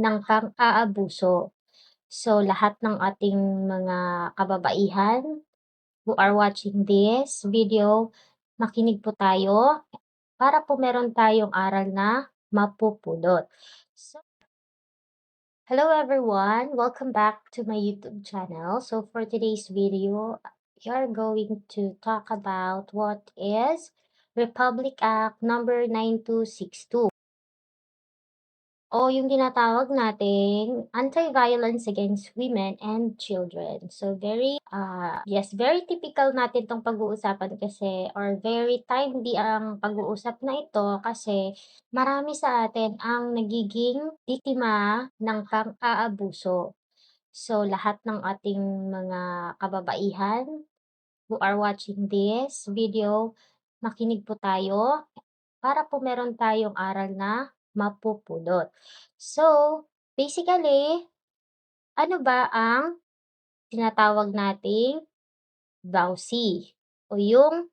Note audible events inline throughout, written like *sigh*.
ng pang-aabuso. So, lahat ng ating mga kababaihan who are watching this video, makinig po tayo para po meron tayong aral na mapupulot. So, hello everyone! Welcome back to my YouTube channel. So, for today's video, we are going to talk about what is Republic Act number 9262 o yung tinatawag nating Anti-Violence Against Women and Children. So very ah yes, very typical natin 'tong pag-uusapan kasi or very timely ang pag-uusap na ito kasi marami sa atin ang nagiging biktima ng pang-aabuso. So lahat ng ating mga kababaihan who are watching this video, makinig po tayo para po meron tayong aral na mapupulot. So, basically, ano ba ang tinatawag nating VAUSI o yung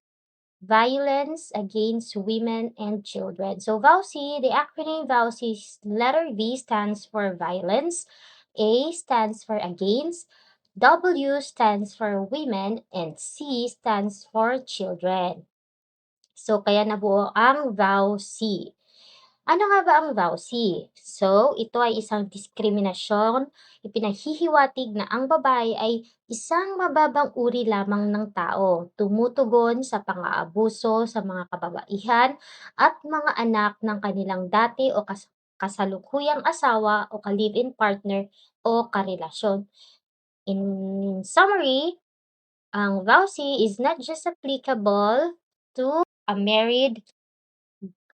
Violence Against Women and Children. So, VAUSI, the acronym VAUSI, letter V stands for violence, A stands for against, W stands for women, and C stands for children. So, kaya nabuo ang VAUSI. Ano nga ba ang VAUSI? So, ito ay isang diskriminasyon, ipinahihiwatig na ang babae ay isang mababang uri lamang ng tao, tumutugon sa pang-aabuso sa mga kababaihan at mga anak ng kanilang dati o kas kasalukuyang asawa o ka-live-in partner o karelasyon. In summary, ang VAUSI is not just applicable to a married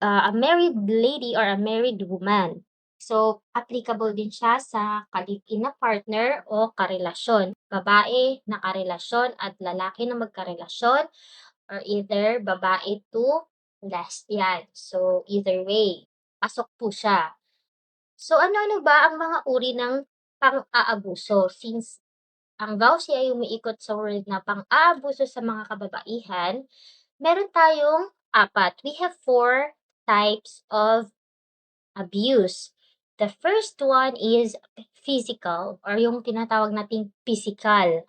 uh, a married lady or a married woman. So, applicable din siya sa ka-live-in na partner o karelasyon. Babae na karelasyon at lalaki na magkarelasyon or either babae to lesbian. So, either way, pasok po siya. So, ano-ano ba ang mga uri ng pang-aabuso? Since ang VAUSI ay umiikot sa word na pang-aabuso sa mga kababaihan, meron tayong apat. We have four types of abuse. The first one is physical or yung tinatawag nating physical.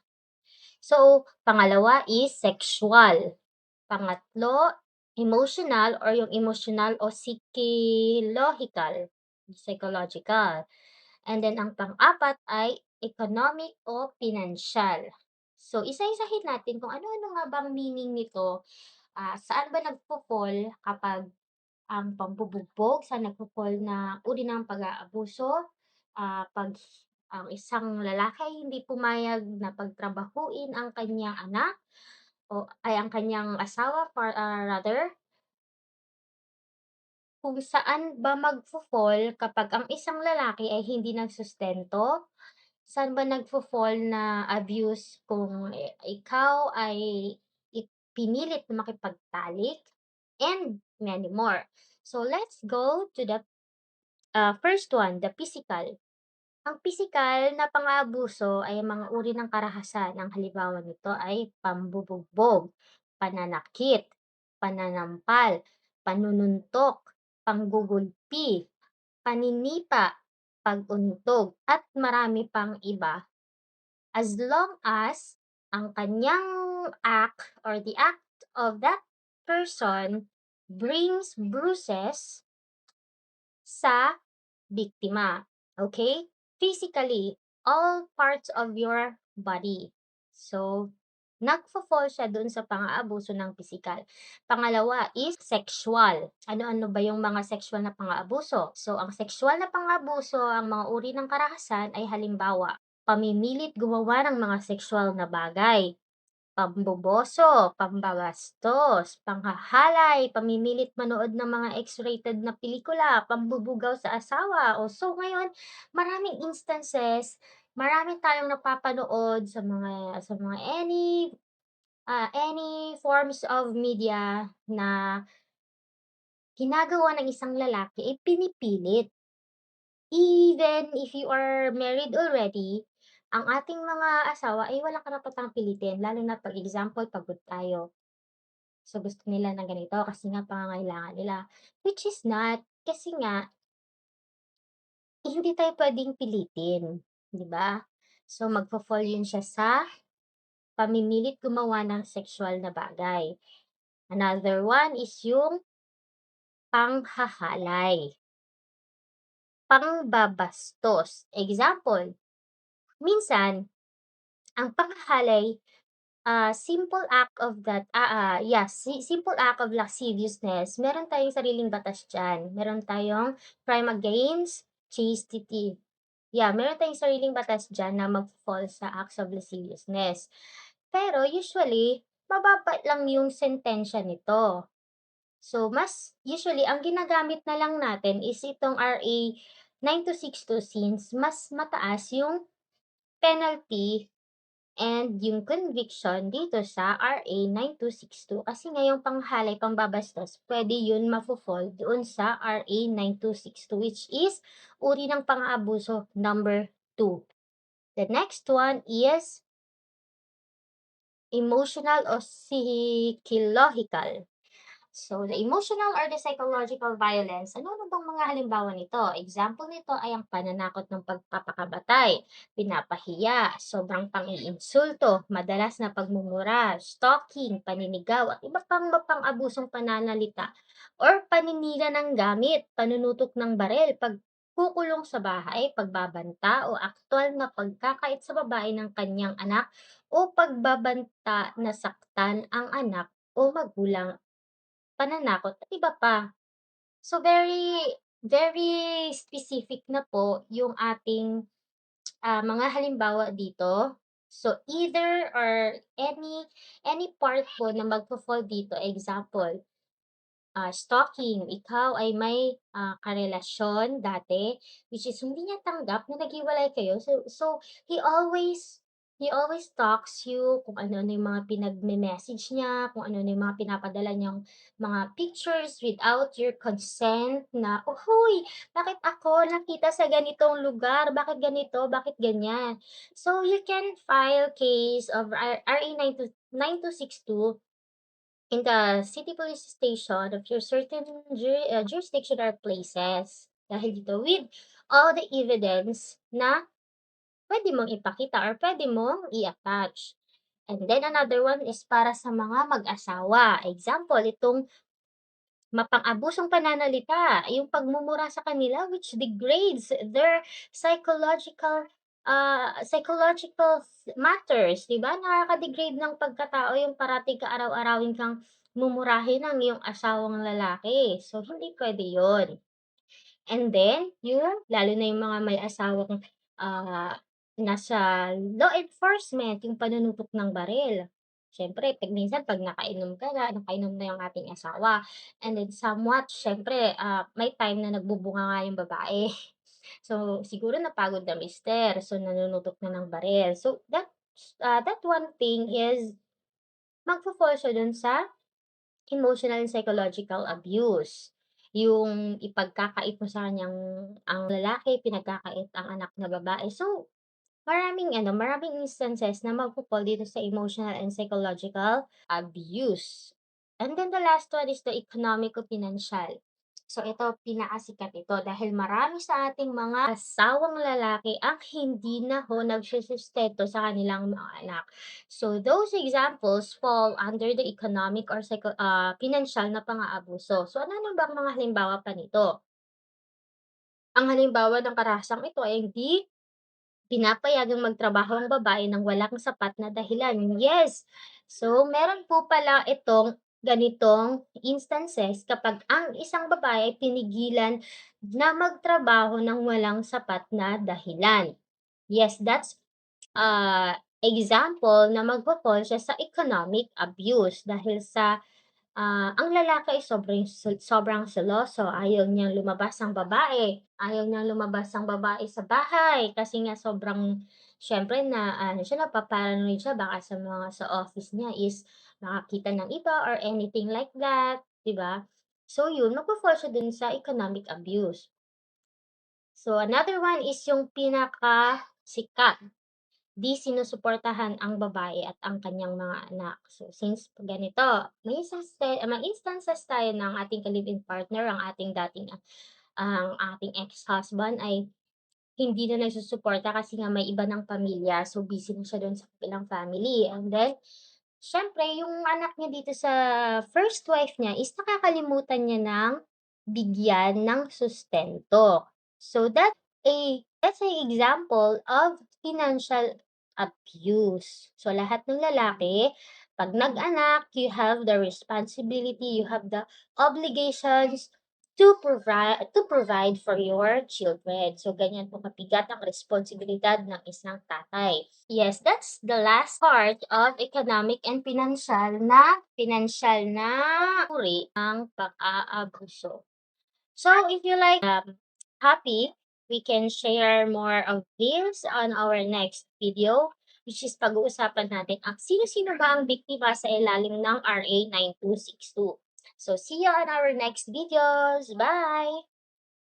So, pangalawa is sexual. Pangatlo, emotional or yung emotional o psychological. Psychological. And then, ang pang-apat ay economic o financial. So, isa-isahin natin kung ano-ano nga bang meaning nito. Uh, saan ba nagpo-fall kapag ang pambubugbog, saan nagpo-fall na uri ng pag-aabuso, uh, pag ang isang lalaki hindi pumayag na pagtrabahuin ang kanyang anak o ay ang kanyang asawa for uh, rather kung saan ba magfo-fall kapag ang isang lalaki ay hindi nagsustento? Saan ba nagfo-fall na abuse kung ikaw ay pinilit na makipagtalik? And many more. So, let's go to the uh, first one, the physical. Ang physical na pang-aabuso ay mga uri ng karahasan. Ang halimbawa nito ay pambubugbog, pananakit, pananampal, panununtok, panggugulpi, paninipa, paguntog, at marami pang iba. As long as ang kanyang act or the act of that person brings bruises sa biktima. Okay? Physically, all parts of your body. So, nagfo-fall siya dun sa pang-aabuso ng pisikal. Pangalawa is sexual. Ano-ano ba yung mga sexual na pang-aabuso? So, ang sexual na pang-aabuso, ang mga uri ng karahasan ay halimbawa, pamimilit gumawa ng mga sexual na bagay, pamboboso, pambabastos, panghahalay, pamimilit manood ng mga X-rated na pelikula, pambubugaw sa asawa. O so ngayon, maraming instances, marami tayong napapanood sa mga sa mga any uh, any forms of media na ginagawa ng isang lalaki ay pinipilit. Even if you are married already, ang ating mga asawa ay walang karapatang pilitin lalo na 'pag example pagod tayo. So, gusto nila ng ganito kasi nga pangangailangan nila, which is not. Kasi nga hindi tayo puwedeng pilitin, 'di ba? So, magfo-fall yun siya sa pamimilit gumawa ng sexual na bagay. Another one is yung panghahalay. Pangbabastos. Example, minsan, ang panghahalay, ah, simple act of that ah, ah, yeah, si simple act of lasciviousness, meron tayong sariling batas diyan. Meron tayong crime against chastity. Yeah, meron tayong sariling batas diyan na magfo-fall sa acts of lasciviousness. Pero usually, mababa lang yung sentensya nito. So, mas usually ang ginagamit na lang natin is itong RA 9262 since mas mataas yung penalty and yung conviction dito sa RA 9262 kasi nga yung panghalay, pangbabastos, puwede yun mafo-fall doon sa RA 9262 which is uri ng pang-aabuso number 2. The next one is emotional o psychological. So, the emotional or the psychological violence, ano-ano bang mga halimbawa nito? Example nito ay ang pananakot ng pagpapakamatay, pinapahiya, sobrang pang-iinsulto, madalas na pagmumura, stalking, paninigaw, at iba pang mapang-abusong pananalita or paninira ng gamit, panunutok ng barel, pagkukulong sa bahay, pagbabanta o aktwal na pagkakait sa babae ng kanyang anak o pagbabanta na saktan ang anak o magulang Pananakot at iba pa. So very very specific na po yung ating, ah, mga halimbawa dito. So either or any any part po na magfo-fall dito, example, ah, stalking, ikaw ay may, ah, karelasyon dati, which is hindi niya tanggap na naghiwalay kayo. So so he always he always stalks you kung ano-ano yung mga pinagme-message niya, kung ano-ano yung mga pinapadala niyang mga pictures without your consent na, "Oh, hoy, bakit ako nakita sa ganitong lugar? Bakit ganito? Bakit ganyan?" So you can file case of RA 92 9262 in the city police station of your certain juri ah, jurisdiction or places. Dahil dito with all the evidence na puwede mong ipakita or puwede mong i-attach. And then another one is para sa mga mag-asawa. Example, itong mapang-abusong pananalita, yung pagmumura sa kanila which degrades their psychological, ah, psychological matters, 'di ba? Nakaka-degrade ng pagkatao yung parating ka araw-arawin kang mumurahin ang iyong asawang lalaki. So, hindi puwede yun. And then, yung lalo na yung mga may asawang, ah, nasa law enforcement, yung panunutok ng baril. Siyempre 'pag minsan 'pag nakainom ka na, nakainom na yung ating asawa and then somewhat siyempre, ah, may time na nagbubunga nga yung babae. *laughs* So, siguro napagod na mister, so nanunutok na ng baril. So, that ah, that one thing is magfo-fall siya dun sa Emotional and psychological abuse. Yung ipagkakait mo sa kaniyang ang lalaki pinagkakait ang anak na babae. So, maraming ano, maraming instances na magfo-fall dito sa emotional and psychological abuse. And then the last one is the economic o pinansiyal. So ito, pinakasikat ito dahil marami sa ating mga asawang lalaki ang hindi na ho nagsusustento sa kanilang mga anak. So those examples fall under the economic or psycho ah, pinansiyal na pang-aabuso. So ano-ano bang mga halimbawa pa nito? Ang halimbawa ng karahasang ito ay hindi Pinapayagang magtrabaho ang babae ng walang sapat na dahilan, yes. So, meron po pala itong ganitong instances kapag ang isang babae ay pinigilan na magtrabaho ng walang sapat na dahilan. Yes, that's, ah, example na magfo-fall siya sa economic abuse dahil sa Ah, ang lalaki ay sobrang sobrang seloso, ayaw niyang lumabas ang babae, ayaw niyang lumabas ang babae sa bahay kasi nga sobrang siyempre na ano siya, napa-paranoid siya baka sa mga sa office niya is makakita ng iba or anything like that, 'di ba? So yun, magfo-fall siya dun sa economic abuse. So another one is yung pinakasikat 'Di sinusuportahan ang babae at ang kanyang mga anak. So, since ganito, may instance may instances tayo ng ating ka-live-in partner, ang ating dating, ang ating ex-husband ay hindi na nagsusuporta kasi nga may iba ng pamilya. So, busy na siya dun sa kabilang family and then, siyempre yung anak niya dito sa first wife niya is nakakalimutan niya ng bigyan ng sustento. So, that's a that's a example of financial abuse. So, lahat ng lalaki 'pag nag-anak, you have the responsibility, you have the obligations to provi to provide for your children. So, ganyan po kabigat ang responsibilidad ng isang tatay. Yes, that's the last part of economic and financial na financial na uri ng pang-aabuso. So, if you like, um, happy, we can share more of this on our next video, which is pag-uusapan natin ang sino-sino ba ang biktima sa ilalim ng RA 9262. So, see you on our next videos. Bye!